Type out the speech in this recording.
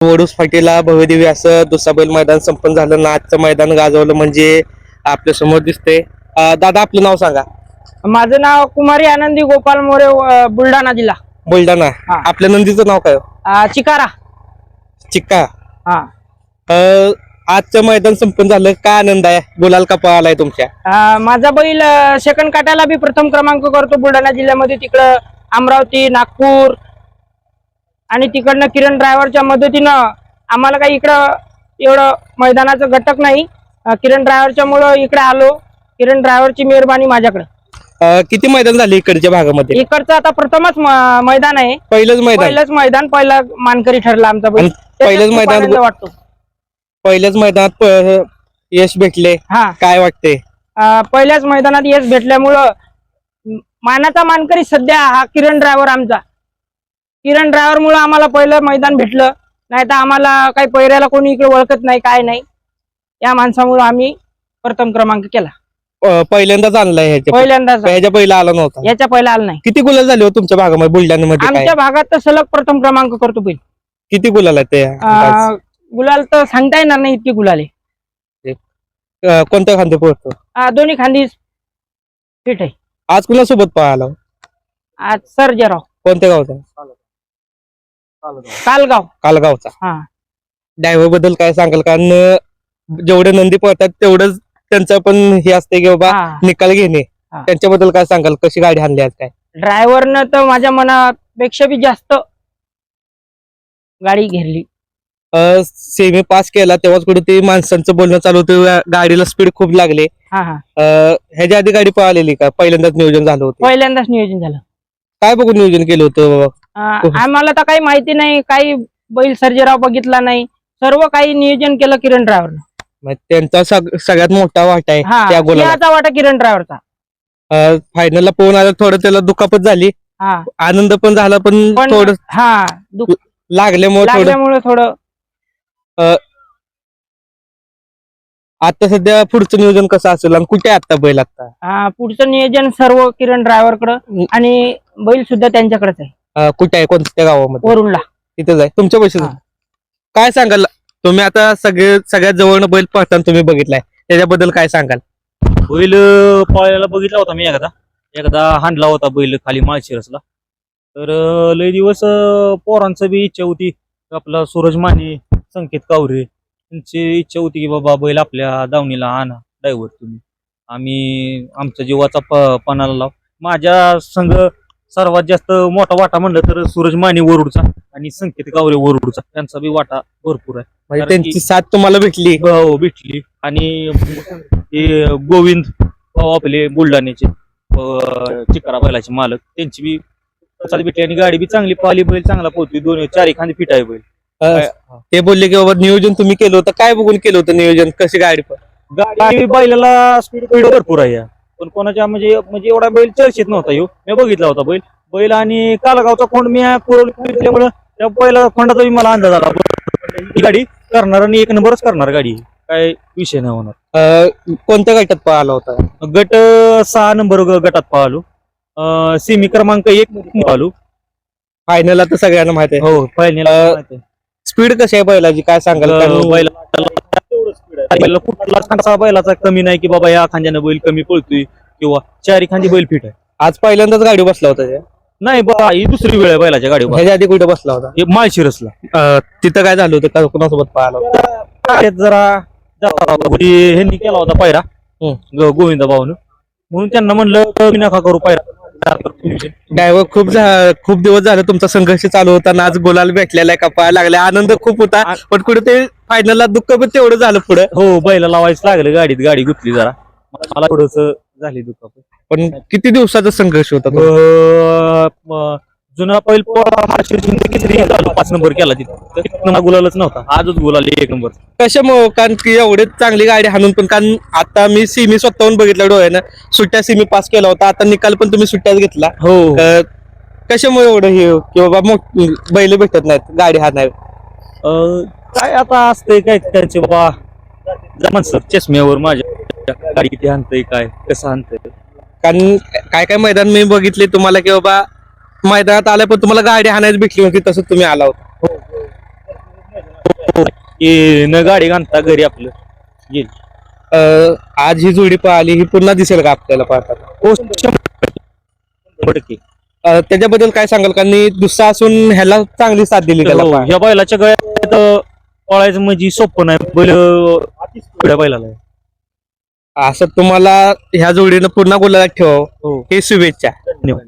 वडूस फाटीला भव्यदेवी असं दुसरा बैल मैदान संपन्न झालं. ना आजचं मैदान गाजवलं म्हणजे आपल्यासमोर दिसते दादा आपलं नाव सांगा. माझं नाव कुमारी आनंदी गोपाल मोरे अ, बुलढाणा जिल्हा. बुलढाणा. हा. आपल्या नंदीचं नाव काय हो? अ, चिकारा. चिक्का. हा. अं, आजचं मैदान संपन्न झालं. काय आनंद आहे? गुलाल का पळालाय तुमच्या? अ, माझा बैल सेकंड काट्याला बी प्रथम क्रमांक करतो बुलढाणा जिल्ह्यामध्ये. तिकडं अमरावती नागपूर आणि तिकडनं किरण ड्रायव्हरच्या मदतीनं आम्हाला काही इकडं एवढं मैदानाचं घटक नाही. किरण ड्रायव्हरच्या मुळे इकडे आलो. किरण ड्रायव्हरची मेहरबानी माझ्याकडे. किती मैदान झाले इकडच्या भागामध्ये? इकडचं आता प्रथमच मैदान आहे. पहिलंच मैदान. पहिलंच मैदान पहिला मानकरी ठरला आमचा पहिलंच मैदान- वाटतो. पहिल्याच मैदानात यश भेटले. हा. काय वाटते पहिल्याच मैदानात यश भेटल्यामुळं मानाचा मानकरी सध्या हा किरण ड्रायव्हर आमचा. किरण ड्रायव्हर मुळे आम्हाला पहिलं मैदान भेटलं. नाही तर आम्हाला काही पहिऱ्याला कोणी इकडे ओळखत नाही काय नाही. या माणसामुळे आम्ही प्रथम क्रमांक केला. अं, पहिल्यांदाच आणलाय ह्याच्या पहिल्यांदाच. ह्याच्या पहिला आला नव्हता? याच्या पहिला आला नाही. किती गुलाल झाले हो तुमच्या भागामध्ये बुलढाण्यामध्ये काय? आमच्या भागात तर सलग प्रथम क्रमांक करतो बैल. किती गुलाल आहेत ते? अं, गुलाल तर सांगता येणार नाही इतके गुलाले अं, कोणत्या खांदे पोहोचतो अं, दोन्ही खांदी फिट आहे. आज कुणासोबत पळाला हो? आज सर्जेराव. कोणत्या गावचा? कालगाव कालगावचा हा. ड्रायव्हरबद्दल काय सांगाल? कारण जेवढे नंदी पळतात तेवढंच त्यांचं पण हे असते की बाबा निकाल घेणे. त्यांच्याबद्दल काय सांगाल? कशी गाडी आणली आज काय? ड्रायव्हरनं तर माझ्या मनापेक्षा बी जास्त गाडी घेरली. सेमी पास केला तेव्हाच कुठे ते माणसांचं बोलणं चालू होतं गाडीला स्पीड खूप लागले. हा हा. ह्याच्या आधी गाडी पळालेली का? पहिल्यांदाच नियोजन झालं होतं. पहिल्यांदाच नियोजन झालं. काय बघून नियोजन केलं होतं. आम्हाला तर काही माहिती नाही काही बैल सर्जेराव बघितला नाही. सर्व काही नियोजन केलं किरण ड्रायव्हरनं. मग त्यांचा सग- सगळ्यात मोठा वाटा आहे हा त्या गोलाला. सिंहाचा वाटा किरण ड्रायव्हरचा. फायनलला पोहून आलं थोडं त्याला दुखापत झाली. हा. आनंद पण झाला पण पण थोडं हा दुख लागल्यामुळे थोडं लागल्यामुळे थोडं आता सध्या पुढचं नियोजन कसं असेल आणि कुठे आहे आता बैल आता? हा, पुढचं नियोजन सर्व किरण ड्रायव्हरकडे आणि बैल सुद्धा त्यांच्याकडेच आहे. कुठे आहे? कोणत्या गावामध्ये? वरुणला. तिथेच आहे. तुमच्या पैसे हा. काय सांगाल? तुम्ही आता सगळे सगळ्यात जवळ बैल पाहताना तुम्ही बघितलाय. त्याच्याबद्दल काय सांगाल? बैल पाळायला बघितला होता मी एकदा. एकदा हांडला होता बैल खाली माळशिरसला. तर अं, लय दिवस अं, पोरांचं बी इच्छा होती. आपला सूरज माने संकेत कावरे. त्यांची इच्छा होती की बाबा बैल आपल्या दावणीला आणा ड्रायव्हर तुम्ही. आम्ही आमचा जीवाचा प पणाला लाव. माझ्या संघ सर्वात जास्त मोठा वाटा म्हणलं तर सूरज माने वरुडचा आणि संकेत कावरे वरुडचा. त्यांचा बी वाटा भरपूर आहे. म्हणजे कारण त्यांची की- साथ तुम्हाला भेटली. हो भेटली. आणि हे गोविंद भाऊ आपले बुलढाण्याचे अं, चिकारा बैलाचे मालक त्यांची बी साथ भेटली आणि गाडी बी चांगली पाहिली बैल चांगला पोहोचली. दोन चारी खांदी फिट आहे बैल. अं, ते बोलले की बाबा नियोजन तुम्ही केलं होतं. काय बघून केलं होतं नियोजन? कशी गाडी गाडी बैलाला स्पीड भरपूर आहे या. पण कोणाच्या म्हणजे म्हणजे एवढा बैल चर्चेत नव्हता यो मी बघितला होता बैल. बैल आणि कालगावचा खोंड मी पुरवल्यामुळे त्या बैला खोंडाचा मला अंदाज आला. ही गाडी करणार आणि एक नंबरच करणार गाडी. काय विषय नाही होणार. कोणत्या गटात पळाला होता? गट सहा नंबर गटात पाहलो सेमी क्रमांक एक पाहलो फायनल आता सगळ्यांना माहिती आहे. हो फायनल स्पीड कशी आहे बैलाची? काय सांगाल? कुठलाच खांदा बैलाचा कमी नाही की बाबा या खांद्यानं बैल कमी पळतोय किंवा चारी खांदी बैल फिट आहे. आज पहिल्यांदाच गाडी बसला होता त्या. नाही बा ही दुसरी वेळ आहे बैलाच्या गाडीवर. ह्याच्या आधी कुठे बसला होता? हे माळशिरसला. अं, तिथं काय झालं होतं? का कुणासोबत होता? त्यात जरा जाता होता. हे- ह्यांनी केला होता पायरा हम्म. ग- गोविंदा भाऊन म्हणून त्यांना म्हणलं कमी नका करू पायरा. ड्रायव्हर खूप झा- खूप दिवस झाले तुमचा संघर्ष चालू होता आज गोलाल भेटलेला आहे का पाहायला लागला आनंद खूप होता पण कुठे ते फायनलला दुःख पण तेवढं झालं पुढे. हो बैला लावायचं लागलं गाडीत गाडी गुतली जरा. मला थोडस झाली दुखापत पण किती दिवसाचा संघर्ष होता तो? अं, म- जुना पहिल झालं? पाच नंबर केला तिथं. गुलालच नव्हता. आजच गुलाल एक नंबर. कशामुळे कारण की एवढे चांगली गाडी हाणून पण कारण आता मी सिमी स्वतःहून बघितलं डोळ्यानं. सुट्ट्या सिमी पास केला होता. आता निकाल पण तुम्ही सुट्ट्याच घेतला. हो. कशामुळे एवढं हे की बाबा बैल भेटत नाहीत गाडी हाणावी काय आता असतंय काय त्यांचे बाबा जमान सर चष्म्यावर माझ्या. गाडी किती आणतंय काय कसं आणतंय कारण काय काय मैदान मी बघितले तुम्हाला की बाबा मैदानात आल्या पण तुम्हाला गाडी हाणायला भेटली होती तसं तुम्ही आला होता. की न गाडी घालता घरी आपलं येईल अं, आज ही जोडी पळाली ही पुन्हा दिसेल का आपल्याला पाहताना हो शंभर टक्के. अं, त्याच्याबद्दल काय सांगाल? का आणि दुसरा असून ह्याला चांगली साथ दिली त्याला हो. या बैलाच्या गळ्यात अं, पळायचं म्हणजे सोपं नाही बैल अं, बैलाला आहे. असं तुम्हाला ह्या जोडीनं पुन्हा गुलाला ठेवावं. हो. हे शुभेच्छा. धन्यवाद.